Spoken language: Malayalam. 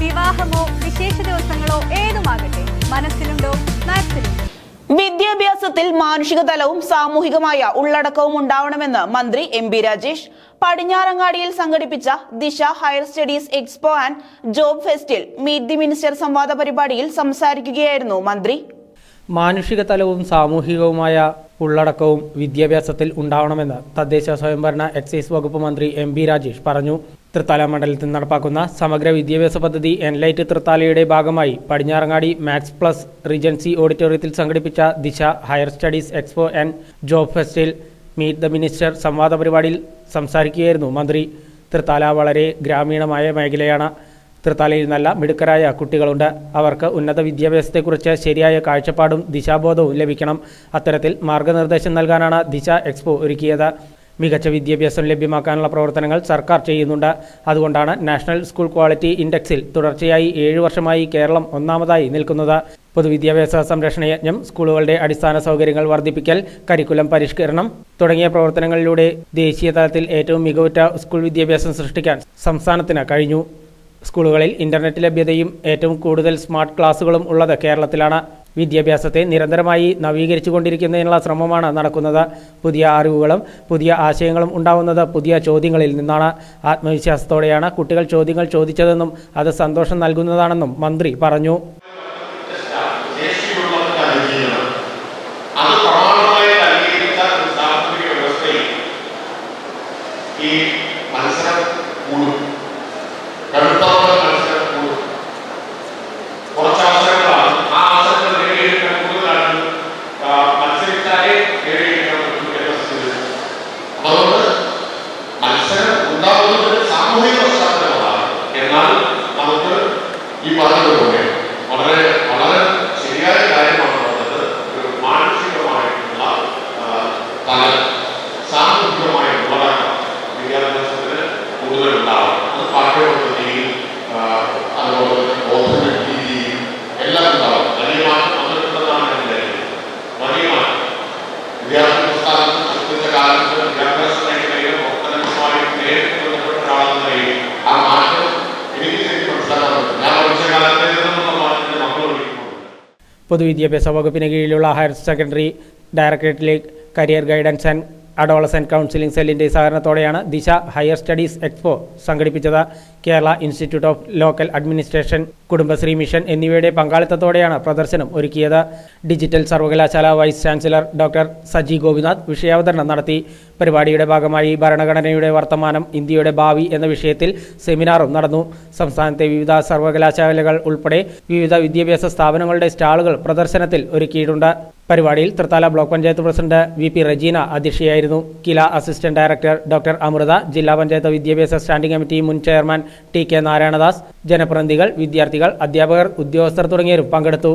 വിവാഹമോ വിശേഷ ദിവസങ്ങളോ ഏതുമാകട്ടെ മനസ്സിലുണ്ടോ മാക്സിലുണ്ടോ വിദ്യാഭ്യാസത്തിൽ മാനുഷിക തലവും സാമൂഹികമായ ഉള്ളടക്കവും ഉണ്ടാവണമെന്ന് മന്ത്രി എം ബി രാജേഷ് പടിഞ്ഞാറങ്ങാടിയിൽ സംഘടിപ്പിച്ച Disha higher studies expo and job ഫെസ്റ്റിൽ meet the minister സംവാദ പരിപാടിയിൽ സംസാരിക്കുകയായിരുന്നു മന്ത്രി. മാനുഷിക തലവും സാമൂഹികവുമായ ഉള്ളടക്കവും വിദ്യാഭ്യാസത്തിൽ ഉണ്ടാവണമെന്ന് തദ്ദേശ സ്വയംഭരണ എക്സൈസ് വകുപ്പ് മന്ത്രി എം ബി രാജേഷ് പറഞ്ഞു. തൃത്താല മണ്ഡലത്തിൽ നടപ്പാക്കുന്ന സമഗ്ര വിദ്യാഭ്യാസ പദ്ധതി എൻലൈറ്റ് തൃത്താലയുടെ ഭാഗമായി പടിഞ്ഞാറങ്ങാടി മാക്സ് പ്ലസ് റീജൻസി ഓഡിറ്റോറിയത്തിൽ സംഘടിപ്പിച്ച Disha higher studies expo and job ഫെസ്റ്റിൽ meet the minister സംവാദ പരിപാടിയിൽ സംസാരിക്കുകയായിരുന്നു മന്ത്രി. തൃത്താല വളരെ ഗ്രാമീണമായ മേഖലയാണ്. തൃത്താലയിൽ നല്ല മിടുക്കരായ കുട്ടികളുണ്ട്. അവർക്ക് ഉന്നത വിദ്യാഭ്യാസത്തെക്കുറിച്ച് ശരിയായ കാഴ്ചപ്പാടും ദിശാബോധവും ലഭിക്കണം. അത്തരത്തിൽ മാർഗനിർദ്ദേശം നൽകാനാണ് ദിശ എക്സ്പോ ഒരുക്കിയത്. മികച്ച വിദ്യാഭ്യാസം ലഭ്യമാക്കാനുള്ള പ്രവർത്തനങ്ങൾ സർക്കാർ ചെയ്യുന്നുണ്ട്. അതുകൊണ്ടാണ് നാഷണൽ സ്കൂൾ ക്വാളിറ്റി ഇൻഡെക്സിൽ തുടർച്ചയായി ഏഴു വർഷമായി കേരളം ഒന്നാമതായി നിൽക്കുന്നത്. പൊതുവിദ്യാഭ്യാസ സംരക്ഷണ യജ്ഞം സ്കൂളുകളുടെ അടിസ്ഥാന സൗകര്യങ്ങൾ വർദ്ധിപ്പിക്കൽ കരിക്കുലം പരിഷ്കരണം തുടങ്ങിയ പ്രവർത്തനങ്ങളിലൂടെ ദേശീയ തലത്തിൽ ഏറ്റവും മികവുറ്റ സ്കൂൾ വിദ്യാഭ്യാസം സൃഷ്ടിക്കാൻ സംസ്ഥാനത്തിന് കഴിഞ്ഞു. സ്കൂളുകളിൽ ഇന്റർനെറ്റ് ലഭ്യതയും ഏറ്റവും കൂടുതൽ സ്മാർട്ട് ക്ലാസുകളും ഉള്ളത് കേരളത്തിലാണ്. വിദ്യാഭ്യാസത്തെ നിരന്തരമായി നവീകരിച്ചുകൊണ്ടിരിക്കുന്നതിനുള്ള ശ്രമമാണ് നടക്കുന്നത്. പുതിയ അറിവുകളും പുതിയ ആശയങ്ങളും ഉണ്ടാവുന്നത് പുതിയ ചോദ്യങ്ങളിൽ നിന്നാണ്. ആത്മവിശ്വാസത്തോടെയാണ് കുട്ടികൾ ചോദ്യങ്ങൾ ചോദിച്ചതെന്നും അത് സന്തോഷം നൽകുന്നതാണെന്നും മന്ത്രി പറഞ്ഞു. സാമൂഹിക പശ്ചാത്തലമാണ് എന്നാൽ നമുക്ക് ഈ പറഞ്ഞതുപോലെ വളരെ വളരെ ശരിയായ കാര്യമാണ് പറഞ്ഞത്. ഒരു മാനസികമായിട്ടുള്ള തലം സാമൂഹികമായ ഉള്ളടക്കം വിദ്യാഭ്യാസത്തിന് കൂടുതൽ ഉണ്ടാവും അത് പാഠ്യപദ്ധതിയും അതുപോലെ തന്നെ ബോധന എല്ലാം ഉണ്ടാവും വലിയ മാറ്റം വന്നിട്ടുണ്ടെന്നാണ് എന്റെ വലിയ മാറ്റം. വിദ്യാഭ്യാസ പ്രസ്തുത കാലത്ത് വിദ്യാഭ്യാസ പൊതുവിദ്യാഭ്യാസ വകുപ്പിന് കീഴിലുള്ള higher secondary ഡയറക്ടറേറ്റിലെ career guidance and adolescent counselling സെല്ലിന്റെ സഹകരണത്തോടെയാണ് ദിശ ഹയർ സ്റ്റഡീസ് എക്സ്പോ സംഘടിപ്പിച്ചത്. Kerala institute of local administration Kudumbashree mission എന്നിവയുടെ പങ്കാളിത്തത്തോടെയാണ് പ്രദർശനം ഒരുക്കിയത്. ഡിജിറ്റൽ സർവകലാശാല vice chancellor doctor Saji Gopinath വിഷയാവതരണം നടത്തി. പരിപാടിയുടെ ഭാഗമായി ഭരണഘടനയുടെ വർത്തമാനം ഇന്ത്യയുടെ ഭാവി എന്ന വിഷയത്തിൽ സെമിനാറും നടന്നു. സംസ്ഥാനത്തെ വിവിധ സർവകലാശാലകൾ ഉൾപ്പെടെ വിവിധ വിദ്യാഭ്യാസ സ്ഥാപനങ്ങളുടെ സ്റ്റാളുകൾ പ്രദർശനത്തിൽ ഒരുക്കിയിട്ടുണ്ട്. പരിപാടിയിൽ Thrithala block panchayat president V P Rajeena അധ്യക്ഷയായിരുന്നു. KILA assistant director doctor Amrutha ജില്ലാ പഞ്ചായത്ത് വിദ്യാഭ്യാസ സ്റ്റാൻഡിംഗ് കമ്മിറ്റി മുൻ ചെയർമാൻ ടി കെ നാരായണദാസ്. ജനപ്രതിനിധികൾ വിദ്യാർത്ഥികൾ അധ്യാപകർ ഉദ്യോഗസ്ഥർ തുടങ്ങിയവരും പങ്കെടുത്തു.